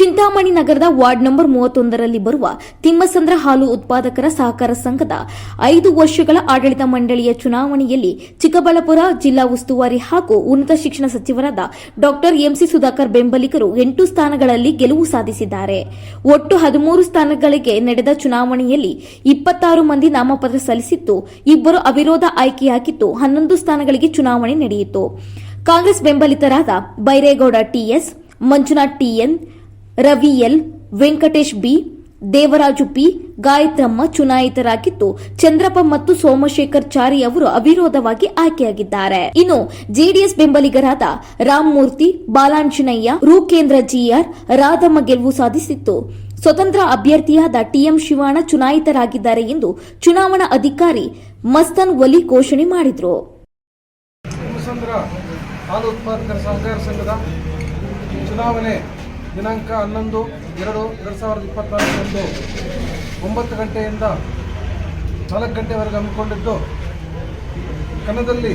ಚಿಂತಾಮಣಿ ನಗರದ ward number ಮೂವತ್ತೊಂದರಲ್ಲಿ ಬರುವ ತಿಮ್ಮಸಂದ್ರ ಹಾಲು ಉತ್ಪಾದಕರ ಸಹಕಾರ ಸಂಘದ ಐದು ವರ್ಷಗಳ ಆಡಳಿತ ಮಂಡಳಿಯ ಚುನಾವಣೆಯಲ್ಲಿ ಚಿಕ್ಕಬಳ್ಳಾಪುರ ಜಿಲ್ಲಾ ಉಸ್ತುವಾರಿ ಹಾಗೂ ಉನ್ನತ ಶಿಕ್ಷಣ ಸಚಿವರಾದ ಡಾಕ್ಟರ್ ಎಂಸಿ ಸುಧಾಕರ್ ಬೆಂಬಲಿಗರು ಎಂಟು ಸ್ಥಾನಗಳಲ್ಲಿ ಗೆಲುವು ಸಾಧಿಸಿದ್ದಾರೆ. ಒಟ್ಟು ಹದಿಮೂರು ಸ್ಥಾನಗಳಿಗೆ ನಡೆದ ಚುನಾವಣೆಯಲ್ಲಿ ಇಪ್ಪತ್ತಾರು ಮಂದಿ ನಾಮಪತ್ರ ಸಲ್ಲಿಸಿದ್ದು, ಇಬ್ಬರು ಅವಿರೋಧ ಆಯ್ಕೆಯಾಗಿದ್ದು, ಹನ್ನೊಂದು ಸ್ಥಾನಗಳಿಗೆ ಚುನಾವಣೆ ನಡೆಯಿತು. Congress ಬೆಂಬಲಿತರಾದ Byregowda TS Manjunath TN Ravi L, Venkatesh B, Devaraju P Gayathramma ಚುನಾಯಿತರಾಗಿದ್ದು, Chandrappa ಮತ್ತು ಸೋಮಶೇಖರ್ ಚಾರಿ ಅವರು ಅವಿರೋಧವಾಗಿ ಆಯ್ಕೆಯಾಗಿದ್ದಾರೆ. ಇನ್ನು ಜೆಡಿಎಸ್ ಬೆಂಬಲಿಗರಾದ ರಾಮಮೂರ್ತಿ ಬಾಲಾಂಜನಯ್ಯ ರೂಕೇಂದ್ರ ಜಿಆರ್ ರಾಧಮ್ಮ ಗೆಲುವು ಸಾಧಿಸಿತ್ತು ಸ್ವತಂತ್ರ ಅಭ್ಯರ್ಥಿಯಾದ ಟಿಎಂ ಶಿವಾಣ ಚುನಾಯಿತರಾಗಿದ್ದಾರೆ ಎಂದು ಚುನಾವಣಾ ಅಧಿಕಾರಿ ಮಸ್ತನ್ ಒಲಿ ಘೋಷಣೆ ಮಾಡಿದರು. ಚುನಾವಣೆ ದಿನಾಂಕ ಹನ್ನೊಂದು, ಎರಡು ಎರಡು ಸಾವಿರದ ಇಪ್ಪತ್ತಾರರಂದು ಒಂಬತ್ತು ಗಂಟೆಯಿಂದ ನಾಲ್ಕು ಗಂಟೆವರೆಗೆ ಹಮ್ಮಿಕೊಂಡಿದ್ದು, ಕನ್ನಡದಲ್ಲಿ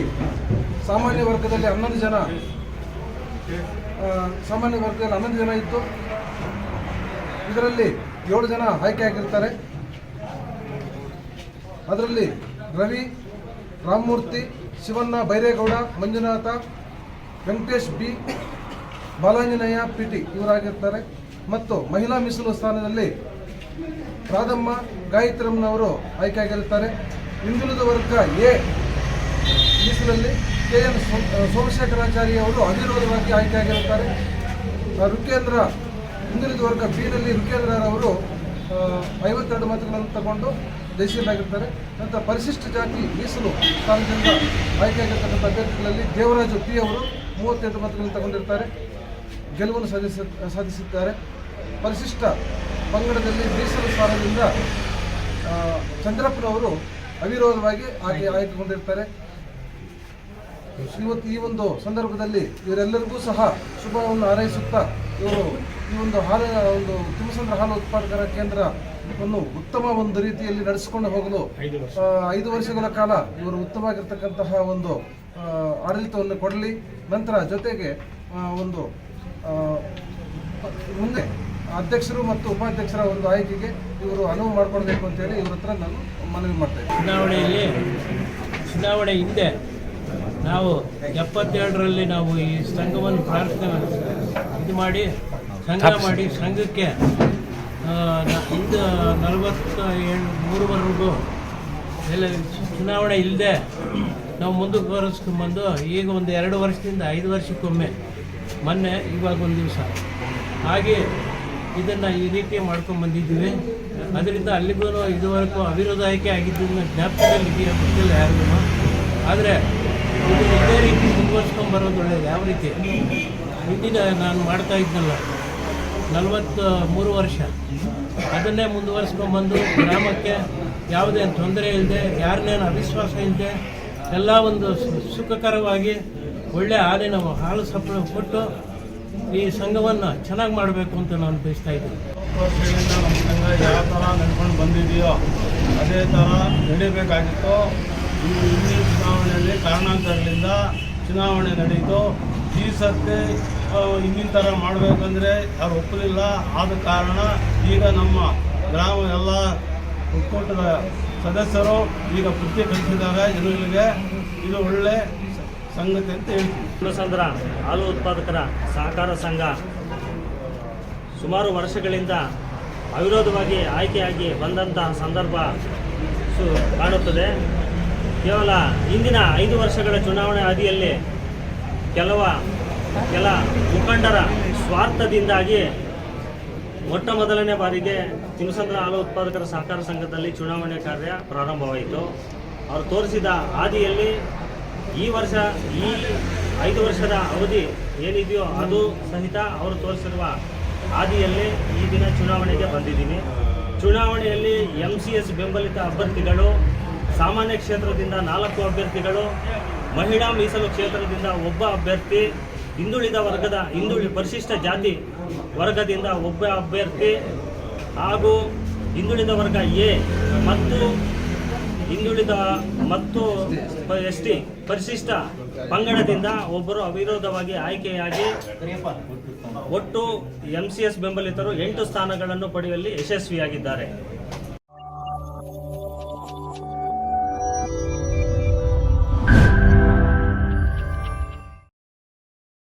ಸಾಮಾನ್ಯ ವರ್ಗದಲ್ಲಿ ಹನ್ನೊಂದು ಜನ ಸಾಮಾನ್ಯ ವರ್ಗದಲ್ಲಿ ಹನ್ನೊಂದು ಜನ ಇತ್ತು ಇದರಲ್ಲಿ ಏಳು ಜನ ಆಯ್ಕೆಯಾಗಿರ್ತಾರೆ. ಅದರಲ್ಲಿ Ravi, Ramamurthy, Shivanna, Byregowda, Manjunatha, Venkatesh B Balanjaneya P T ಇವರಾಗಿರ್ತಾರೆ. ಮತ್ತು ಮಹಿಳಾ ಮೀಸಲು ಸ್ಥಾನದಲ್ಲಿ ರಾಧಮ್ಮ ಗಾಯತ್ರಮ್ಮನವರು ಆಯ್ಕೆಯಾಗಿರುತ್ತಾರೆ. ಹಿಂದುಳಿದ ವರ್ಗ ಎ ಮೀಸಲಲ್ಲಿ ಕೆ ಎನ್ ಸೋಮಶೇಖರಾಚಾರ್ಯ ಅವರು ಅವಿರೋಧವಾಗಿ ಆಯ್ಕೆಯಾಗಿರುತ್ತಾರೆ. ರುಕೇಂದ್ರ ಹಿಂದುಳಿದ ವರ್ಗ ಬಿನಲ್ಲಿ ರುಕೇಂದ್ರ ಅವರು ಆ, ಐವತ್ತೆರಡು ಮತಗಳನ್ನು ತಗೊಂಡು ದೇಶೀಯರಾಗಿರ್ತಾರೆ ನಂತರ ಪರಿಶಿಷ್ಟ ಜಾತಿ ಮೀಸಲು ಸ್ಥಾನದಿಂದ ಆಯ್ಕೆಯಾಗಿರ್ತಕ್ಕಂಥ ಅಭ್ಯರ್ಥಿಗಳಲ್ಲಿ ದೇವರಾಜು ಪಿ ಅವರು ಮೂವತ್ತೆಂಟು ಮತಗಳನ್ನು ತಗೊಂಡಿರ್ತಾರೆ. ಗೆಲುವನ್ನು ಸಾಧಿಸ ಸಾಧಿಸಿದ್ದಾರೆ. ಪರಿಶಿಷ್ಟ ಪಂಗಡದಲ್ಲಿ ಮೀಸಲು ಸ್ಥಾನದಿಂದ ಚಂದ್ರಪ್ಪನವರು ಅವಿರೋಧವಾಗಿ ಆಗಿ ಆಯ್ಕೆಗೊಂಡಿರ್ತಾರೆ ಇವತ್ತು ಈ ಒಂದು ಸಂದರ್ಭದಲ್ಲಿ ಇವರೆಲ್ಲರಿಗೂ ಸಹ ಶುಭವನ್ನು ಹಾರೈಸುತ್ತಾ ಇವರು ಈ ಒಂದು ಹಾಲಿನ ಒಂದು ತಿಮ್ಮಸಂದ್ರ ಹಾಲು ಉತ್ಪಾದಕರ ಕೇಂದ್ರವನ್ನು ಉತ್ತಮ ಒಂದು ರೀತಿಯಲ್ಲಿ ನಡೆಸಿಕೊಂಡು ಹೋಗಲು ಐದು ವರ್ಷಗಳ ಕಾಲ ಇವರು ಉತ್ತಮವಾಗಿರ್ತಕ್ಕಂತಹ ಒಂದು ಆಡಳಿತವನ್ನು ಕೊಡಲಿ. ನಂತರ ಜೊತೆಗೆ ಒಂದು ಮುಂದೆ ಅಧ್ಯಕ್ಷರು ಮತ್ತು ಉಪಾಧ್ಯಕ್ಷರ ಒಂದು ಆಯ್ಕೆಗೆ ಇವರು ಅನುವು ಮಾಡಿಕೊಡ್ಬೇಕು ಅಂತೇಳಿ ಇವ್ರ ಹತ್ರ ನಾನು ಮನವಿ ಮಾಡ್ತೇನೆ ಚುನಾವಣೆಯಲ್ಲಿ ಚುನಾವಣೆ ಹಿಂದೆ ನಾವು ಎಪ್ಪತ್ತೆರಡರಲ್ಲಿ ನಾವು ಈ ಸಂಘವನ್ನು ಪ್ರಾರ್ಥನೆ ಇದು ಮಾಡಿ ಸಂಘ ಮಾಡಿ ಸಂಘಕ್ಕೆ ಇಂದು ನಲವತ್ತ ಏಳು ಮೂರುವರೆಗೂ ಎಲ್ಲ ಚುನಾವಣೆ ಇಲ್ಲದೆ ನಾವು ಮುಂದಕ್ಕೆ ಬರೋಸ್ಕೊಂಡ್ಬಂದು ಈಗ ಒಂದು ಎರಡು ವರ್ಷದಿಂದ ಐದು ವರ್ಷಕ್ಕೊಮ್ಮೆ ಮೊನ್ನೆ ಇವಾಗ ಒಂದು ದಿವಸ. ಹಾಗೆ ಇದನ್ನು ಈ ರೀತಿ ಮಾಡ್ಕೊಂಡು ಬಂದಿದ್ದೀವಿ. ಅದರಿಂದ ಅಲ್ಲಿಗೂ ಇದುವರೆಗೂ ಅವಿರೋಧಾಯಕ ಆಗಿದ್ದನ್ನು ಜ್ಞಾಪಕದಲ್ಲಿ ಗೊತ್ತಿಲ್ಲ ಯಾರಿಗೂ. ಆದರೆ ಇದು ಇದೇ ರೀತಿ ಮುಂದುವರ್ಸ್ಕೊಂಡು ಬರೋದು ಒಳ್ಳೆಯದು ಯಾವ ರೀತಿ? ಹಿಂದಿನ ನಾನು ಮಾಡ್ತಾ ಇದ್ನಲ್ಲ ನಲವತ್ತು ಮೂರು ವರ್ಷ. ಅದನ್ನೇ ಮುಂದುವರಿಸ್ಕೊಂಡ್ಬಂದು ಗ್ರಾಮಕ್ಕೆ ಯಾವುದೇ ತೊಂದರೆ ಇಲ್ಲದೆ ಯಾರನ್ನೇನು ಅವಿಶ್ವಾಸ ಇಲ್ಲದೆ ಎಲ್ಲ ಒಂದು ಸುಖಕರವಾಗಿ ಒಳ್ಳೆಯ ಹಾಲಿನ ಹಾಲು ಸಪ್ಲೈ ಕೊಟ್ಟು ಈ ಸಂಘವನ್ನು ಚೆನ್ನಾಗಿ ಮಾಡಬೇಕು ಅಂತ ನಾನು ಬಯಸ್ತಾ ಇದ್ದೀನಿ. ವರ್ಷಗಳಿಂದ ನಮ್ಮ ಸಂಘ ಯಾವ ಥರ ನಡ್ಕೊಂಡು ಬಂದಿದೆಯೋ ಅದೇ ಥರ ನಡೀಬೇಕಾಗಿತ್ತು. ಈ ಹಿಂದಿನ ಚುನಾವಣೆಯಲ್ಲಿ ಕಾರಣಾಂತರಗಳಿಂದ ಚುನಾವಣೆ ನಡೀತು. ಈ ಸರ್ತಿ ಆ, ಹಿಂದಿನ ಥರ ಮಾಡಬೇಕಂದ್ರೆ ಯಾರು ಒಪ್ಪಲಿಲ್ಲ. ಆದ ಕಾರಣ ಈಗ ನಮ್ಮ ಗ್ರಾಮ ಎಲ್ಲ ಒಕ್ಕೂಟದ ಸದಸ್ಯರು ಈಗ ಪ್ರತಿ ಕಲಿಸಿದ್ದಾರೆ ಜನಗಳಿಗೆ ಇದು ಒಳ್ಳೆ ಸಂಗತಿ ಅಂತ ಹೇಳ್ತೀನಿ. ಭೀಮಸಂದ್ರ ಹಾಲು ಉತ್ಪಾದಕರ ಸಹಕಾರ ಸಂಘ ಸುಮಾರು ವರ್ಷಗಳಿಂದ ಅವಿರೋಧವಾಗಿ ಆಯ್ಕೆಯಾಗಿ ಬಂದಂತಹ ಸಂದರ್ಭ ಕಾಣುತ್ತದೆ. ಕೇವಲ ಇಂದಿನ ಐದು ವರ್ಷಗಳ ಚುನಾವಣೆ ಅವಧಿಯಲ್ಲಿ ಕೆಲವ ಕೆಲ ಮುಖಂಡರ ಸ್ವಾರ್ಥದಿಂದಾಗಿ ಮೊಟ್ಟ ಮೊದಲನೇ ಬಾರಿಗೆ ತಿಮ್ಮಸಂದ್ರ ಹಾಲು ಉತ್ಪಾದಕರ ಸಹಕಾರ ಸಂಘದಲ್ಲಿ ಚುನಾವಣೆ ಕಾರ್ಯ ಪ್ರಾರಂಭವಾಯಿತು. ಅವರು ತೋರಿಸಿದ ಹಾದಿಯಲ್ಲಿ ಈ ವರ್ಷ, ಈ ಐದು ವರ್ಷದ ಅವಧಿ ಏನಿದೆಯೋ ಅದು ಸಹಿತ ಅವರು ತೋರಿಸಿರುವ ಹಾದಿಯಲ್ಲಿ ಈ ದಿನ ಚುನಾವಣೆಗೆ ಬಂದಿದ್ದೀನಿ. ಚುನಾವಣೆಯಲ್ಲಿ ಎಂ ಸಿ ಎಸ್ ಬೆಂಬಲಿತ ಅಭ್ಯರ್ಥಿಗಳು, ಸಾಮಾನ್ಯ ಕ್ಷೇತ್ರದಿಂದ ನಾಲ್ಕು ಅಭ್ಯರ್ಥಿಗಳು, ಮಹಿಳಾ ಮೀಸಲು ಕ್ಷೇತ್ರದಿಂದ ಒಬ್ಬ ಅಭ್ಯರ್ಥಿ, ಹಿಂದುಳಿದ ವರ್ಗದ, ಹಿಂದುಳಿ ಪರಿಶಿಷ್ಟ ಜಾತಿ ವರ್ಗದಿಂದ ಒಬ್ಬ ಅಭ್ಯರ್ಥಿ ಹಾಗೂ ಹಿಂದುಳಿದ ವರ್ಗ ಎ ಮತ್ತು ಹಿಂದುಳಿದ ಮತ್ತು ಎಸ್ ಟಿ ಪರಿಶಿಷ್ಟ ಪಂಗಡದಿಂದ ಒಬ್ಬರು ಅವಿರೋಧವಾಗಿ ಆಯ್ಕೆಯಾಗಿ ಒಟ್ಟು ಎಂ ಸಿ ಎಸ್ ಬೆಂಬಲಿತರು ಎಂಟು ಸ್ಥಾನಗಳನ್ನು ಪಡೆಯುವಲ್ಲಿ ಯಶಸ್ವಿಯಾಗಿದ್ದಾರೆ.